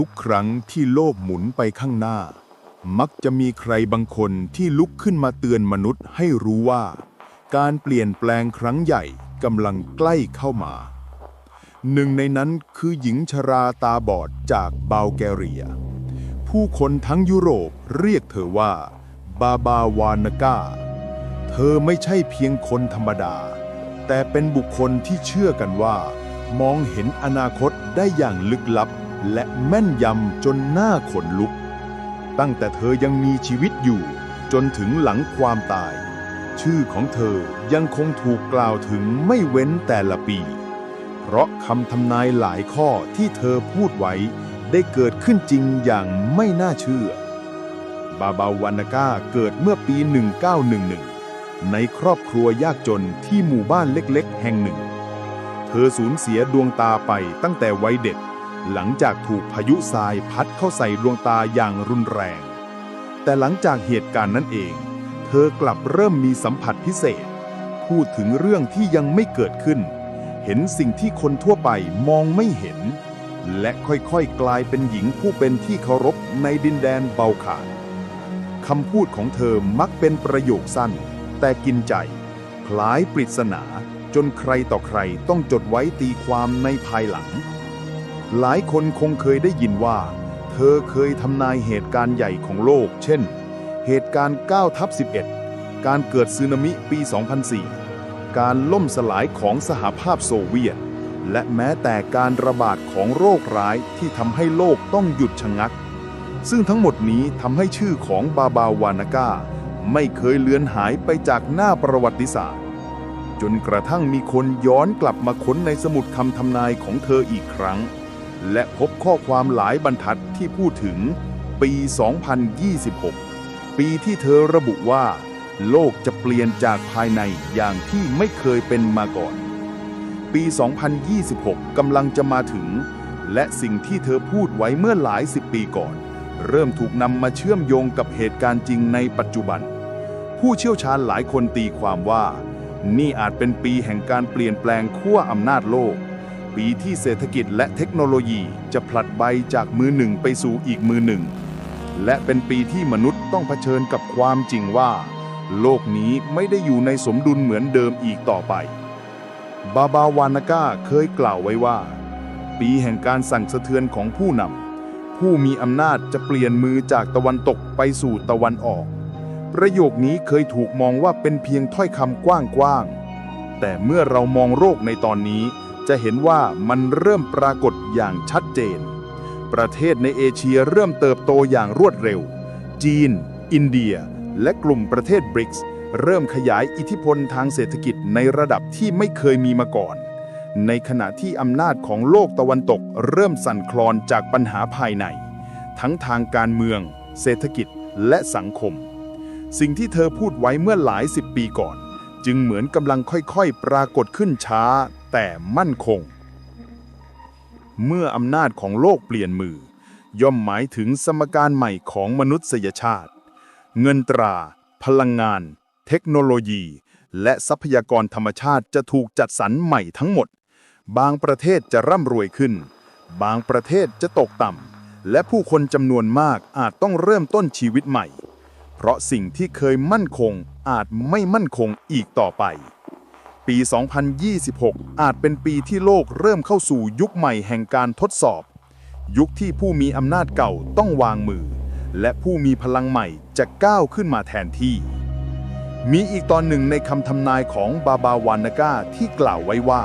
ทุกครั้งที่โลกหมุนไปข้างหน้า มักจะมีใครบางคนที่ลุกขึ้นมาเตือนมนุษย์ให้รู้ว่า การเปลี่ยนแปลงครั้งใหญ่กำลังใกล้เข้ามา หนึ่งในนั้นคือหญิงชราตาบอดจากบัลแกเรีย ผู้คนทั้งยุโรปเรียกเธอว่า บาบาวานากาเธอไม่ใช่เพียงคนธรรมดา แต่เป็นบุคคลที่เชื่อกันว่า มองเห็นอนาคตได้อย่างลึกลับ และแม่นยำจนหน้าขนลุก ตั้งแต่เธอยังมีชีวิตอยู่ จนถึงหลังความตาย ชื่อของเธอยังคงถูกกล่าวถึงไม่เว้นแต่ละปี เพราะคำทำนายหลายข้อที่เธอพูดไว้ได้เกิดขึ้นจริงอย่างไม่น่าเชื่อ บาบาวานาก้าเกิดเมื่อปี 1911 ในครอบครัวยากจนที่หมู่บ้านเล็กๆ แห่งหนึ่ง เธอสูญเสียดวงตาไปตั้งแต่วัยเด็ก หลังจากถูกพายุทรายพัดเข้าใส่ดวงตาอย่างรุนแรง แต่หลังจากเหตุการณ์นั้นเอง เธอกลับเริ่มมีสัมผัสพิเศษ พูดถึงเรื่องที่ยังไม่เกิดขึ้น เห็นสิ่งที่คนทั่วไปมองไม่เห็น และค่อยๆกลายเป็นหญิงผู้เป็นที่เคารพในดินแดนเบาขานคำพูดของเธอมักเป็นประโยคสั้น แต่กินใจ คล้ายปริศนาจนใครต่อใครต้องจดไว้ตีความในภายหลัง หลายคนคงเคยได้ยินว่า เธอเคยทำนายเหตุการณ์ใหญ่ของโลก เช่น เหตุการณ์9ทับ11 การเกิดสึนามิปี 2004 การล่มสลายของสหภาพโซเวียต และแม้แต่การระบาดของโรคร้ายที่ทำให้โลกต้องหยุดชะงัก ซึ่งทั้งหมดนี้ทำให้ชื่อของบาบาวานาก้าไม่เคยเลือนหายไปจากหน้าประวัติศาสตร์ จนกระทั่งมีคนย้อนกลับมาค้นในสมุดคำทำนายของเธออีกครั้ง และพบข้อความหลายบรรทัดที่พูดถึงปี 2026 ปีที่เธอระบุว่า โลกจะเปลี่ยนจากภายในอย่างที่ไม่เคยเป็นมาก่อน ปี 2026 กำลังจะมาถึง และสิ่งที่เธอพูดไว้เมื่อหลายสิบปีก่อน เริ่มถูกนำมาเชื่อมโยงกับเหตุการณ์จริงในปัจจุบัน ผู้เชี่ยวชาญหลายคนตีความว่า นี่อาจเป็นปีแห่งการเปลี่ยนแปลงขั้วอำนาจโลก ปีที่เศรษฐกิจและเทคโนโลยีจะผลัดใบจากมือหนึ่งไปสู่อีกมือหนึ่ง และเป็นปีที่มนุษย์ต้องเผชิญกับความจริงว่า โลกนี้ไม่ได้อยู่ในสมดุลเหมือนเดิมอีกต่อไป บาบาวานากาเคยกล่าวไว้ว่า ปีแห่งการสั่งสะเทือนของผู้นำผู้มีอำนาจจะเปลี่ยนมือจากตะวันตกไปสู่ตะวันออก ประโยคนี้เคยถูกมองว่าเป็นเพียงถ้อยคำกว้างๆแต่เมื่อเรามองโรคในตอนนี้ จะเห็นว่ามันเริ่มปรากฏอย่างชัดเจน ประเทศในเอเชียเริ่มเติบโตอย่างรวดเร็ว จีน อินเดีย และกลุ่มประเทศบริกส์เริ่มขยายอิทธิพลทางเศรษฐกิจในระดับที่ไม่เคยมีมาก่อน ในขณะที่อำนาจของโลกตะวันตกเริ่มสั่นคลอนจากปัญหาภายใน ทั้งทางการเมือง เศรษฐกิจและสังคม สิ่งที่เธอพูดไว้เมื่อหลายสิบปีก่อน จึงเหมือนกำลังค่อยๆ ปรากฏขึ้นช้า แต่มั่นคง เมื่ออำนาจของโลกเปลี่ยนมือ ย่อมหมายถึงสมการใหม่ของมนุษยชาติ เงินตรา พลังงาน เทคโนโลยี และทรัพยากรธรรมชาติจะถูกจัดสรรใหม่ทั้งหมด บางประเทศจะร่ำรวยขึ้น บางประเทศจะตกต่ำและผู้คนจำนวนมากอาจต้องเริ่มต้นชีวิตใหม่ เพราะสิ่งที่เคยมั่นคงอาจไม่มั่นคงอีกต่อไป ปี 2026 อาจเป็นปีที่โลกเริ่มเข้าสู่ยุคใหม่แห่งการทดสอบ ยุคที่ผู้มีอำนาจเก่าต้องวางมือ และผู้มีพลังใหม่จะก้าวขึ้นมาแทนที่ มีอีกตอนหนึ่งในคำทำนายของบาบาวานาก้าที่กล่าวไว้ว่า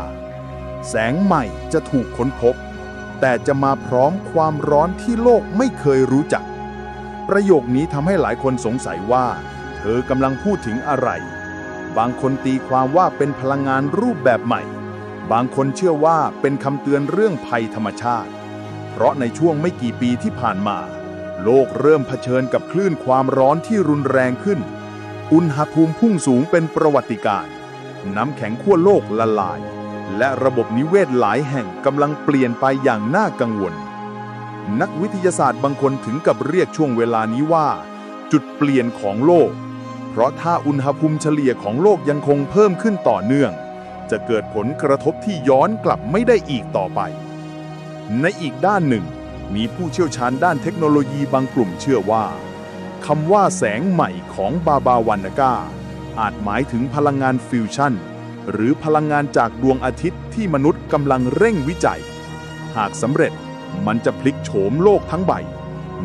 แสงใหม่จะถูกค้นพบ แต่จะมาพร้อมความร้อนที่โลกไม่เคยรู้จัก ประโยคนี้ทำให้หลายคนสงสัยว่า เธอกำลังพูดถึงอะไร บางคนตีความว่าเป็นพลังงานรูปแบบใหม่ บางคนเชื่อว่าเป็นคำเตือนเรื่องภัยธรรมชาติ เพราะในช่วงไม่กี่ปีที่ผ่านมา โลกเริ่มเผชิญกับคลื่นความร้อนที่รุนแรงขึ้น อุณหภูมิพุ่งสูงเป็นประวัติการณ์น้ำแข็งขั้วโลกละลาย และระบบนิเวศหลายแห่งกำลังเปลี่ยนไปอย่างน่ากังวล นักวิทยาศาสตร์บางคนถึงกับเรียกช่วงเวลานี้ว่า จุดเปลี่ยนของโลก เพราะถ้าอุณหภูมิเฉลี่ยของโลกยังคงเพิ่มขึ้นต่อเนื่อง จะเกิดผลกระทบที่ย้อนกลับไม่ได้อีกต่อไป ในอีกด้านหนึ่ง มีผู้เชี่ยวชาญด้านเทคโนโลยีบางกลุ่มเชื่อว่าคำว่าแสงใหม่ของบาบาวานากาอาจหมายถึงพลังงานฟิวชั่น หรือพลังงานจากดวงอาทิตย์ที่มนุษย์กำลังเร่งวิจัย หากสำเร็จมันจะพลิกโฉมโลกทั้งใบ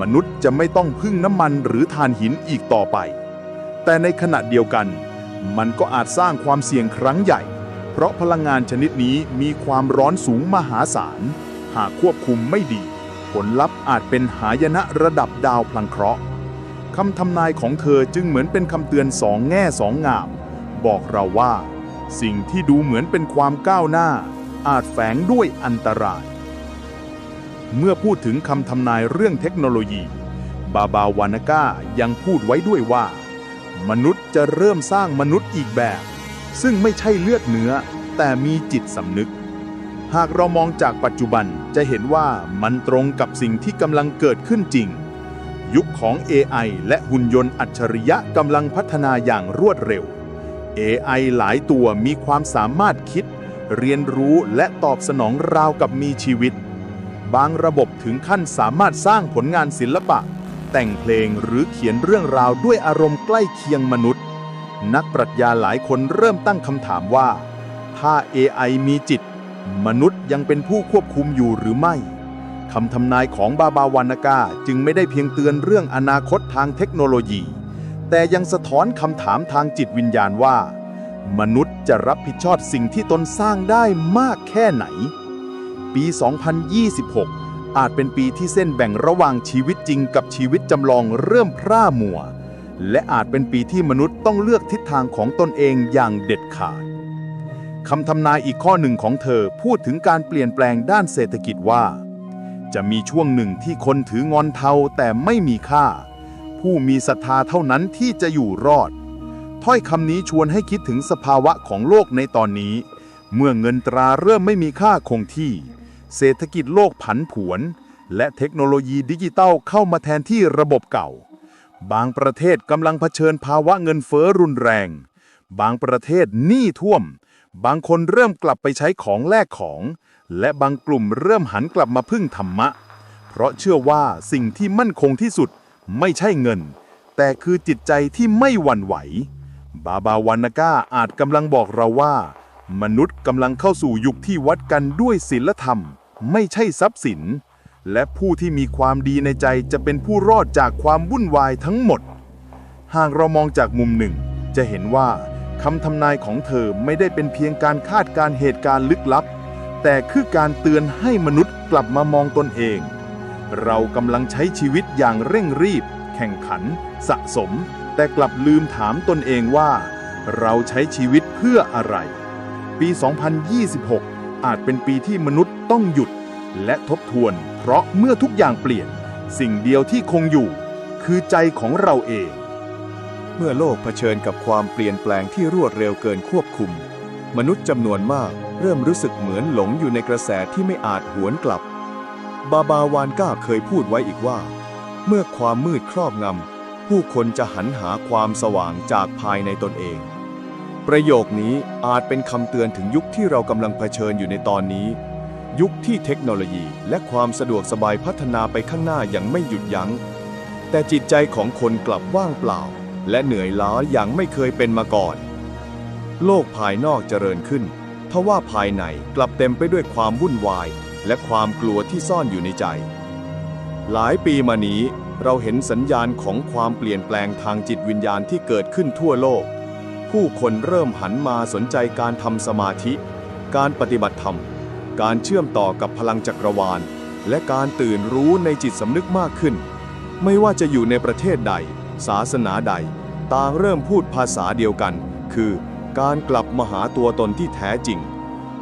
มนุษย์จะไม่ต้องพึ่งน้ำมันหรือถ่านหินอีกต่อไป แต่ในขณะเดียวกัน มันก็อาจสร้างความเสี่ยงครั้งใหญ่ เพราะพลังงานชนิดนี้มีความร้อนสูงมหาศาล หากควบคุมไม่ดี ผลลัพธ์อาจเป็นหายนะระดับดาวพลังเคราะห์คำทำนายของเธอจึงเหมือนเป็นคำเตือนสองแง่สองงาม บอกเราว่า สิ่งที่ดูเหมือนเป็นความก้าวหน้า อาจแฝงด้วยอันตราย เมื่อพูดถึงคำทำนายเรื่องเทคโนโลยี บาบาวานาก้ายังพูดไว้ด้วยว่า มนุษย์จะเริ่มสร้างมนุษย์อีกแบบ ซึ่งไม่ใช่เลือดเนื้อ แต่มีจิตสำนึก หากเรามองจากปัจจุบันจะเห็นว่ามันตรงกับสิ่งที่กำลังเกิดขึ้นจริง ยุคของ AI และหุ่นยนต์อัจฉริยะกำลังพัฒนาอย่างรวดเร็ว AI หลายตัวมีความสามารถคิด เรียนรู้และตอบสนองราวกับมีชีวิต บางระบบถึงขั้นสามารถสร้างผลงานศิลปะ แต่งเพลงหรือเขียนเรื่องราวด้วยอารมณ์ใกล้เคียงมนุษย์ นักปรัชญาหลายคนเริ่มตั้งคำถามว่า ถ้า AI มีจิต มนุษย์ยังเป็นผู้ควบคุมอยู่หรือไม่คำทำนายของบาบาวานากาจึงไม่ได้เพียงเตือนเรื่องอนาคตทางเทคโนโลยี แต่ยังสะท้อนคำถามทางจิตวิญญาณว่า มนุษย์จะรับผิดชอบสิ่งที่ตนสร้างได้มากแค่ไหน ปี 2026 อาจเป็นปีที่เส้นแบ่งระหว่างชีวิตจริงกับชีวิตจำลองเริ่มพร่ามัว และอาจเป็นปีที่มนุษย์ต้องเลือกทิศทางของตนเองอย่างเด็ดขาดคำทำนายอีกข้อหนึ่งของเธอพูดถึงการเปลี่ยนแปลงด้านเศรษฐกิจว่า จะมีช่วงหนึ่งที่คนถืองอนเทาแต่ไม่มีค่า ผู้มีศรัทธาเท่านั้นที่จะอยู่รอด ถ้อยคำนี้ชวนให้คิดถึงสภาวะของโลกในตอนนี้ เมื่อเงินตราเริ่มไม่มีค่าคงที่ เศรษฐกิจโลกผันผวน และเทคโนโลยีดิจิตัลเข้ามาแทนที่ระบบเก่า บางประเทศกำลังเผชิญภาวะเงินเฟ้อรุนแรง บางประเทศหนี้ท่วม บางคนเริ่มกลับไปใช้ของแลกของ และบางกลุ่มเริ่มหันกลับมาพึ่งธรรมะ เพราะเชื่อว่าสิ่งที่มั่นคงที่สุดไม่ใช่เงิน แต่คือจิตใจที่ไม่หวั่นไหว บาบาวานาก้าอาจกำลังบอกเราว่า มนุษย์กำลังเข้าสู่ยุคที่วัดกันด้วยศีลธรรม ไม่ใช่ทรัพย์สิน และผู้ที่มีความดีในใจจะเป็นผู้รอดจากความวุ่นวายทั้งหมด หากเรามองจากมุมหนึ่ง จะเห็นว่าคำทำนายของเธอไม่ได้เป็นเพียงการคาดการเหตุการณ์ลึกลับ แต่คือการเตือนให้มนุษย์กลับมามองตนเอง เรากำลังใช้ชีวิตอย่างเร่งรีบ แข่งขัน สะสม แต่กลับลืมถามตนเองว่า เราใช้ชีวิตเพื่ออะไร ปี 2026 อาจเป็นปีที่มนุษย์ต้องหยุด และทบทวน เพราะเมื่อทุกอย่างเปลี่ยน สิ่งเดียวที่คงอยู่ คือใจของเราเอง เมื่อโลกเผชิญกับความเปลี่ยนแปลงที่รวดเร็วเกินควบคุม มนุษย์จำนวนมากเริ่มรู้สึกเหมือนหลงอยู่ในกระแสที่ไม่อาจหวนกลับ บาบาวานก้าเคยพูดไว้อีกว่า เมื่อความมืดครอบงำผู้คนจะหันหาความสว่างจากภายในตนเอง ประโยคนี้อาจเป็นคำเตือนถึงยุคที่เรากำลังเผชิญอยู่ในตอนนี้ ยุคที่เทคโนโลยีและความสะดวกสบายพัฒนาไปข้างหน้าอย่างไม่หยุดยัง้ง แต่จิตใจของคนกลับว่างเปล่า และเหนื่อยล้าอย่างไม่เคยเป็นมาก่อน โลกภายนอกเจริญขึ้นทว่าภายในกลับเต็มไปด้วยความวุ่นวาย และความกลัวที่ซ่อนอยู่ในใจ หลายปีมานี้เราเห็นสัญญาณของความเปลี่ยนแปลงทางจิตวิญญาณที่เกิดขึ้นทั่วโลก ผู้คนเริ่มหันมาสนใจการทำสมาธิ การปฏิบัติธรรม การเชื่อมต่อกับพลังจักรวาล และการตื่นรู้ในจิตสำนึกมากขึ้น ไม่ว่าจะอยู่ในประเทศใด ศาสนาใด ต่างเริ่มพูดภาษาเดียวกัน คือการกลับมาหาตัวตนที่แท้จริง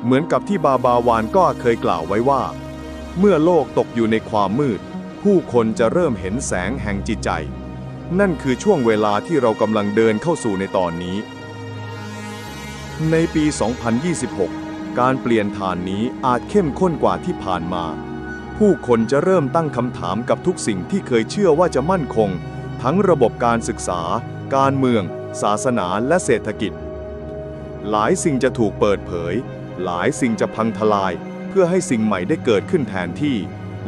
เหมือนกับที่บาบาวานก็เคยกล่าวไว้ว่า เมื่อโลกตกอยู่ในความมืด ผู้คนจะเริ่มเห็นแสงแห่งจิตใจนั่นคือช่วงเวลาที่เรากำลังเดินเข้าสู่ในตอนนี้ ในปี 2026 การเปลี่ยนฐานนี้อาจเข้มข้นกว่าที่ผ่านมา ผู้คนจะเริ่มตั้งคำถามกับทุกสิ่งที่เคยเชื่อว่าจะมั่นคง ทั้งระบบการศึกษา การเมือง ศาสนาและเศรษฐกิจ หลายสิ่งจะถูกเปิดเผย หลายสิ่งจะพังทลาย เพื่อให้สิ่งใหม่ได้เกิดขึ้นแทนที่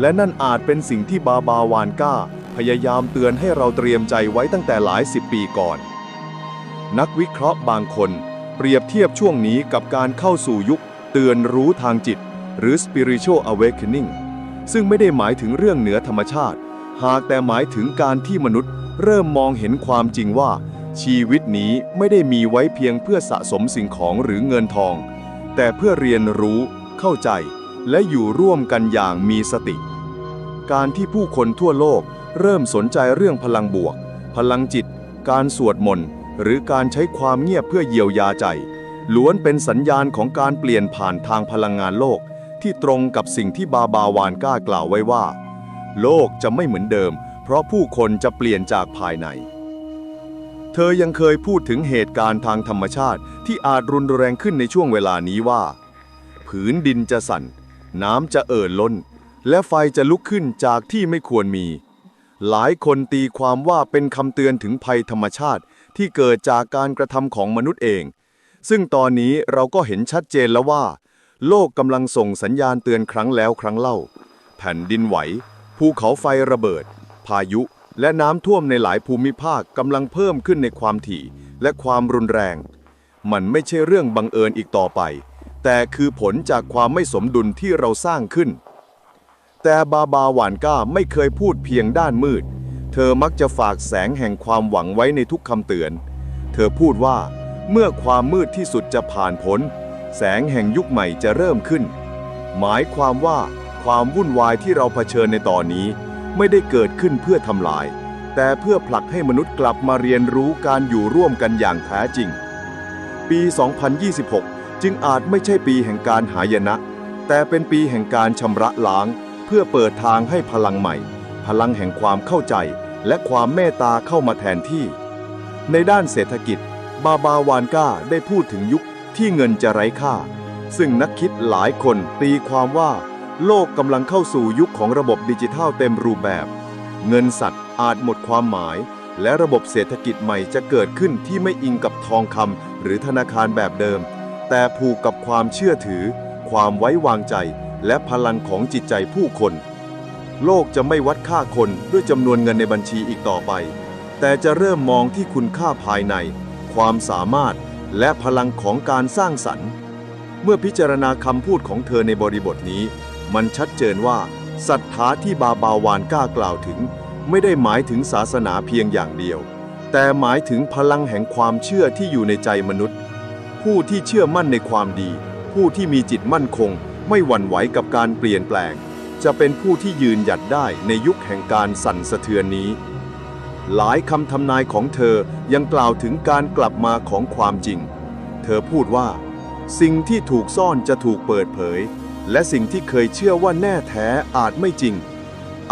และนั่นอาจเป็นสิ่งที่บาบาวานก้า พยายามเตือนให้เราเตรียมใจไว้ตั้งแต่หลายสิบปีก่อน นักวิเคราะห์บางคน เปรียบเทียบช่วงนี้กับการเข้าสู่ยุคเตือนรู้ทางจิต หรือ spiritual awakening ซึ่งไม่ได้หมายถึงเรื่องเหนือธรรมชาติ หากแต่หมายถึงการที่มนุษย์ เริ่มมองเห็นความจริงว่า ชีวิตนี้ไม่ได้มีไว้เพียงเพื่อสะสมสิ่งของหรือเงินทอง แต่เพื่อเรียนรู้ เข้าใจ และอยู่ร่วมกันอย่างมีสติ การที่ผู้คนทั่วโลก เริ่มสนใจเรื่องพลังบวก พลังจิต การสวดมนต์ หรือการใช้ความเงียบเพื่อเยียวยาใจ ล้วนเป็นสัญญาณของการเปลี่ยนผ่านทางพลังงานโลก ที่ตรงกับสิ่งที่บาบาวานก้ากล่าวไว้ว่า โลกจะไม่เหมือนเดิม เพราะผู้คนจะเปลี่ยนจากภายใน เธอยังเคยพูดถึงเหตุการณ์ทางธรรมชาติที่อาจรุนแรงขึ้นในช่วงเวลานี้ว่า ผืนดินจะสั่น น้ำจะเอ่อล้น และไฟจะลุกขึ้นจากที่ไม่ควรมีหลายคนตีความว่าเป็นคำเตือนถึงภัยธรรมชาติ ที่เกิดจากการกระทำของมนุษย์เอง ซึ่งตอนนี้เราก็เห็นชัดเจนแล้วว่า โลกกำลังส่งสัญญาณเตือนครั้งแล้วครั้งเล่า แผ่นดินไหว ภูเขาไฟระเบิด พายุ และน้ำท่วมในหลายภูมิภาคกำลังเพิ่มขึ้นในความถี่ และความรุนแรง มันไม่ใช่เรื่องบังเอิญอีกต่อไป แต่คือผลจากความไม่สมดุลที่เราสร้างขึ้น แต่บาบาหวานก้าไม่เคยพูดเพียงด้านมืด เธอมักจะฝากแสงแห่งความหวังไว้ในทุกคำเตือน เธอพูดว่าเมื่อความมืดที่สุดจะผ่านพ้น แสงแห่งยุคใหม่จะเริ่มขึ้น หมายความว่าความวุ่นวายที่เราเผชิญในตอนนี้ ไม่ได้เกิดขึ้นเพื่อทำลาย แต่เพื่อผลักให้มนุษย์กลับมาเรียนรู้การอยู่ร่วมกันอย่างแท้จริง ปี 2026 จึงอาจไม่ใช่ปีแห่งการหายนะ แต่เป็นปีแห่งการชำระล้าง เพื่อเปิดทางให้พลังใหม่ พลังแห่งความเข้าใจ และความเมตตาเข้ามาแทนที่ ในด้านเศรษฐกิจ บาบาวานก้าได้พูดถึงยุคที่เงินจะไร้ค่า ซึ่งนักคิดหลายคนตีความว่า โลกกำลังเข้าสู่ยุคของระบบดิจิทัลเต็มรูปแบบ เงินสัตว์อาจหมดความหมาย และระบบเศรษฐกิจใหม่จะเกิดขึ้นที่ไม่อิงกับทองคำหรือธนาคารแบบเดิม แต่ผูกกับความเชื่อถือ ความไว้วางใจ และพลังของจิตใจผู้คน โลกจะไม่วัดค่าคนด้วยจำนวนเงินในบัญชีอีกต่อไป แต่จะเริ่มมองที่คุณค่าภายใน ความสามารถและพลังของการสร้างสรรค์ เมื่อพิจารณาคำพูดของเธอในบริบทนี้ มันชัดเจนว่าศรัทธาที่บาบาวานกล้ากล่าวถึง ไม่ได้หมายถึงศาสนาเพียงอย่างเดียว แต่หมายถึงพลังแห่งความเชื่อที่อยู่ในใจมนุษย์ ผู้ที่เชื่อมั่นในความดี ผู้ที่มีจิตมั่นคง ไม่หวั่นไหวกับการเปลี่ยนแปลง จะเป็นผู้ที่ยืนหยัดได้ในยุคแห่งการสั่นสะเทือนนี้ หลายคำทำนายของเธอยังกล่าวถึงการกลับมาของความจริง เธอพูดว่า สิ่งที่ถูกซ่อนจะถูกเปิดเผย และสิ่งที่เคยเชื่อว่าแน่แท้อาจไม่จริง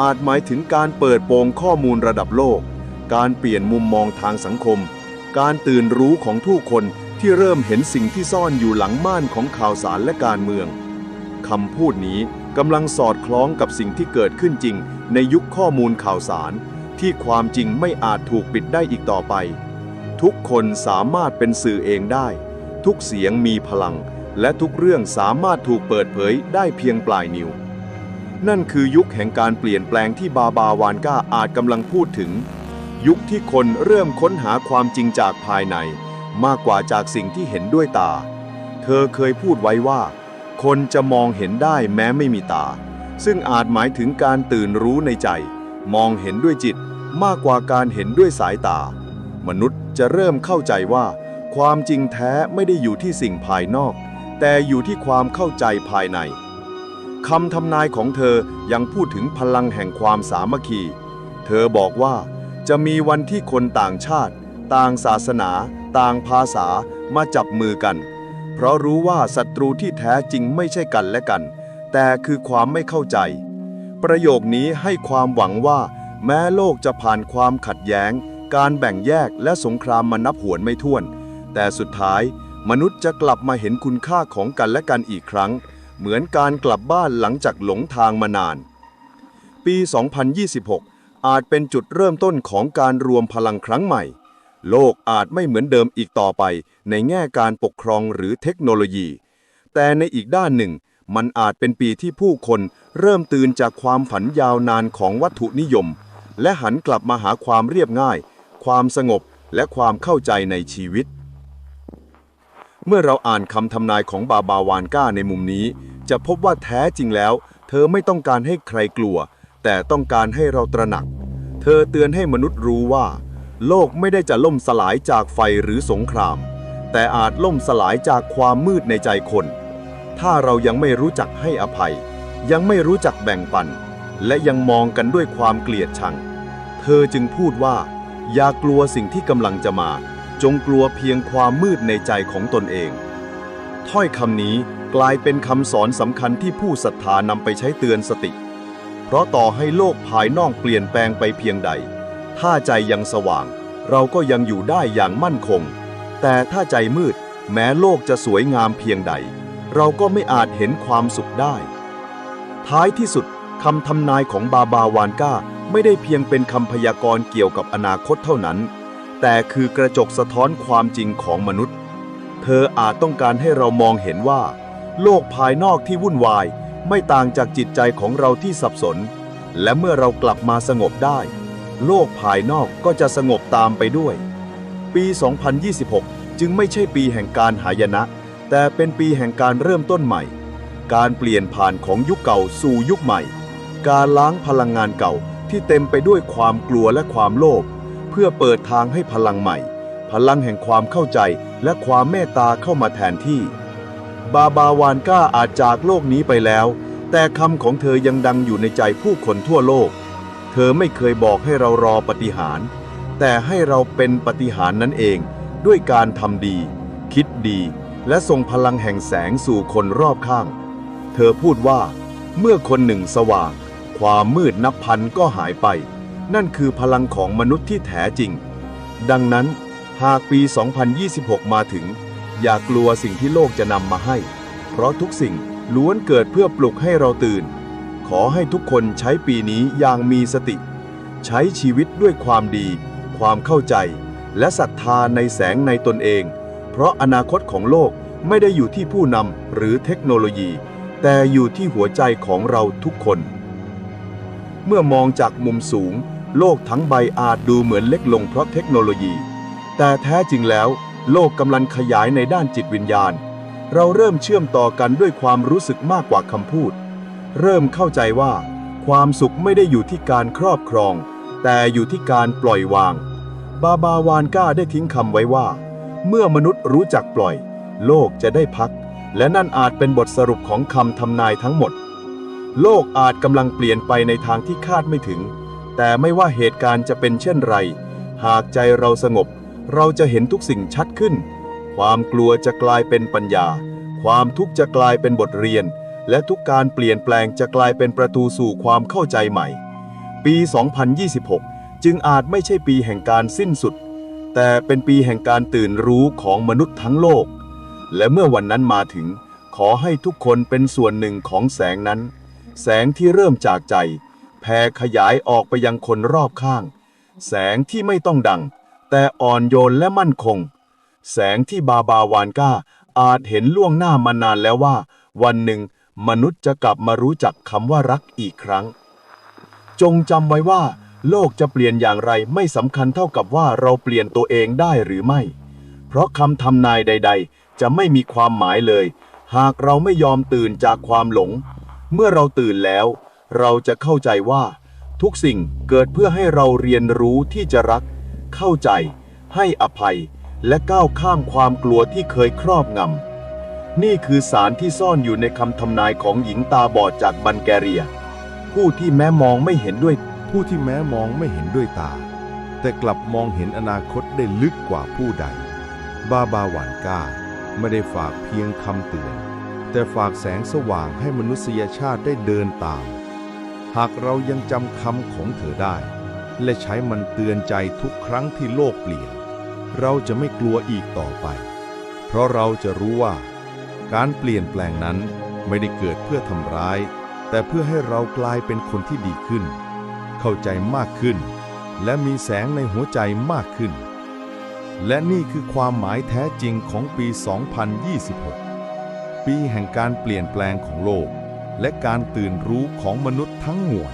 อาจหมายถึงการเปิดโปงข้อมูลระดับโลก การเปลี่ยนมุมมองทางสังคม การตื่นรู้ของทุกคนที่เริ่มเห็นสิ่งที่ซ่อนอยู่หลังม่านของข่าวสารและการเมืองคำพูดนี้ กำลังสอดคล้องกับสิ่งที่เกิดขึ้นจริง ในยุคข้อมูลข่าวสาร ที่ความจริงไม่อาจถูกปิดได้อีกต่อไป ทุกคนสามารถเป็นสื่อเองได้ ทุกเสียงมีพลัง และทุกเรื่องสามารถถูกเปิดเผยได้เพียงปลายนิ้ว นั่นคือยุคแห่งการเปลี่ยนแปลงที่บาบาวานก้าอาจกำลังพูดถึง ยุคที่คนเริ่มค้นหาความจริงจากภายใน มากกว่าจากสิ่งที่เห็นด้วยตา เธอเคยพูดไว้ว่า คนจะมองเห็นได้แม้ไม่มีตา ซึ่งอาจหมายถึงการตื่นรู้ในใจ มองเห็นด้วยจิตมากกว่าการเห็นด้วยสายตา มนุษย์จะเริ่มเข้าใจว่า ความจริงแท้ไม่ได้อยู่ที่สิ่งภายนอก แต่อยู่ที่ความเข้าใจภายในคำทำนายของเธอยังพูดถึงพลังแห่งความสามัคคี เธอบอกว่าจะมีวันที่คนต่างชาติ ต่างศาสนา ต่างภาษามาจับมือกัน เพราะรู้ว่าศัตรูที่แท้จริงไม่ใช่กันและกัน แต่คือความไม่เข้าใจ ประโยคนี้ให้ความหวังว่า แม้โลกจะผ่านความขัดแย้ง การแบ่งแยกและสงครามมานับหวนไม่ถ้วน แต่สุดท้าย มนุษย์จะกลับมาเห็นคุณค่าของกันและกันอีกครั้ง เหมือนการกลับบ้านหลังจากหลงทางมานาน ปี 2026 อาจเป็นจุดเริ่มต้นของการรวมพลังครั้งใหม่ โลกอาจไม่เหมือนเดิมอีกต่อไป ในแง่การปกครองหรือเทคโนโลยี แต่ในอีกด้านหนึ่ง มันอาจเป็นปีที่ผู้คนเริ่มตื่นจากความฝันยาวนานของวัตถุนิยม และหันกลับมาหาความเรียบง่าย ความสงบและความเข้าใจในชีวิต เมื่อเราอ่านคำทำนายของบาบาวานก้าในมุมนี้ จะพบว่าแท้จริงแล้ว เธอไม่ต้องการให้ใครกลัว แต่ต้องการให้เราตระหนัก เธอเตือนให้มนุษย์รู้ว่า โลกไม่ได้จะล่มสลายจากไฟหรือสงคราม แต่อาจล่มสลายจากความมืดในใจคน ถ้าเรายังไม่รู้จักให้อภัย ยังไม่รู้จักแบ่งปัน และยังมองกันด้วยความเกลียดชัง เธอจึงพูดว่า อย่ากลัวสิ่งที่กำลังจะมา จงกลัวเพียงความมืดในใจของตนเอง ถ้อยคำนี้กลายเป็นคำสอนสำคัญที่ผู้ศรัทธานำไปใช้เตือนสติ เพราะต่อให้โลกภายนอกเปลี่ยนแปลงไปเพียงใด ถ้าใจยังสว่าง เราก็ยังอยู่ได้อย่างมั่นคง แต่ถ้าใจมืด แม้โลกจะสวยงามเพียงใด เราก็ไม่อาจเห็นความสุขได้ ท้ายที่สุดคำทำนายของบาบาวานก้าไม่ได้เพียงเป็นคำพยากรณ์เกี่ยวกับอนาคตเท่านั้น แต่คือกระจกสะท้อนความจริงของมนุษย์ เธออาจต้องการให้เรามองเห็นว่า โลกภายนอกที่วุ่นวาย ไม่ต่างจากจิตใจของเราที่สับสน และเมื่อเรากลับมาสงบได้ โลกภายนอกก็จะสงบตามไปด้วย ปี 2026 จึงไม่ใช่ปีแห่งการหายนะ แต่เป็นปีแห่งการเริ่มต้นใหม่ การเปลี่ยนผ่านของยุคเก่าสู่ยุคใหม่ การล้างพลังงานเก่าที่เต็มไปด้วยความกลัวและความโลภเพื่อเปิดทางให้พลังใหม่ พลังแห่งความเข้าใจและความเมตตาเข้ามาแทนที่ บาบาวานก้าอาจจากโลกนี้ไปแล้ว แต่คำของเธอยังดังอยู่ในใจผู้คนทั่วโลก เธอไม่เคยบอกให้เรารอปฏิหาร แต่ให้เราเป็นปฏิหารนั่นเอง ด้วยการทำดี คิดดี และส่งพลังแห่งแสงสู่คนรอบข้าง เธอพูดว่า เมื่อคนหนึ่งสว่าง ความมืดนับพันก็หายไป นั่นคือพลังของมนุษย์ที่แท้จริง ดังนั้น หากปี 2026 มาถึง อย่ากลัวสิ่งที่โลกจะนำมาให้ เพราะทุกสิ่งล้วนเกิดเพื่อปลุกให้เราตื่น ขอให้ทุกคนใช้ปีนี้อย่างมีสติ ใช้ชีวิตด้วยความดี ความเข้าใจ และศรัทธาในแสงในตนเอง เพราะอนาคตของโลกไม่ได้อยู่ที่ผู้นำหรือเทคโนโลยี แต่อยู่ที่หัวใจของเราทุกคน เมื่อมองจากมุมสูง โลกทั้งใบอาจดูเหมือนเล็กลงเพราะเทคโนโลยี แต่แท้จริงแล้ว โลกกำลังขยายในด้านจิตวิญญาณ เราเริ่มเชื่อมต่อกันด้วยความรู้สึกมากกว่าคำพูด เริ่มเข้าใจว่า ความสุขไม่ได้อยู่ที่การครอบครอง แต่อยู่ที่การปล่อยวาง บาบาวานก้าได้ทิ้งคำไว้ว่า เมื่อมนุษย์รู้จักปล่อย โลกจะได้พัก และนั่นอาจเป็นบทสรุปของคำทำนายทั้งหมด โลกอาจกำลังเปลี่ยนไปในทางที่คาดไม่ถึง แต่ไม่ว่าเหตุการณ์จะเป็นเช่นไร หากใจเราสงบ เราจะเห็นทุกสิ่งชัดขึ้น ความกลัวจะกลายเป็นปัญญา ความทุกข์จะกลายเป็นบทเรียน และทุกการเปลี่ยนแปลงจะกลายเป็นประตูสู่ความเข้าใจใหม่ ปี 2026 จึงอาจไม่ใช่ปีแห่งการสิ้นสุด แต่เป็นปีแห่งการตื่นรู้ของมนุษย์ทั้งโลก และเมื่อวันนั้นมาถึง ขอให้ทุกคนเป็นส่วนหนึ่งของแสงนั้น แสงที่เริ่มจากใจ แผ่ขยายออกไปยังคนรอบข้าง แสงที่ไม่ต้องดัง แต่อ่อนโยนและมั่นคง แสงที่บาบาวานก้าอาจเห็นล่วงหน้ามานานแล้วว่า วันหนึ่งมนุษย์จะกลับมารู้จักคำว่ารักอีกครั้ง จงจำไว้ว่า โลกจะเปลี่ยนอย่างไรไม่สำคัญเท่ากับว่าเราเปลี่ยนตัวเองได้หรือไม่ เพราะคำทำนายใด ๆ จะไม่มีความหมายเลย หากเราไม่ยอมตื่นจากความหลง เมื่อเราตื่นแล้ว เราจะเข้าใจว่า ทุกสิ่งเกิดเพื่อให้เราเรียนรู้ที่จะรัก เข้าใจ ให้อภัย และก้าวข้ามความกลัวที่เคยครอบงำนี่คือสารที่ซ่อนอยู่ในคำทำนายของหญิงตาบอดจากบันแกเรีย ผู้ที่แม้มองไม่เห็นด้วย ผู้ที่แม้มองไม่เห็นด้วยตา แต่กลับมองเห็นอนาคตได้ลึกกว่าผู้ใด บาบาหวานก้า ไม่ได้ฝากเพียงคำเตือน แต่ฝากแสงสว่างให้มนุษยชาติได้เดินตาม หากเรายังจำคำของเธอได้ และใช้มันเตือนใจทุกครั้งที่โลกเปลี่ยน เราจะไม่กลัวอีกต่อไป เพราะเราจะรู้ว่า การเปลี่ยนแปลงนั้นไม่ได้เกิดเพื่อทำร้าย แต่เพื่อให้เรากลายเป็นคนที่ดีขึ้น เข้าใจมากขึ้น และมีแสงในหัวใจมากขึ้น และนี่คือความหมายแท้จริงของปี 2026 ปีแห่งการเปลี่ยนแปลงของโลก และการตื่นรู้ของมนุษย์ทั้งมวล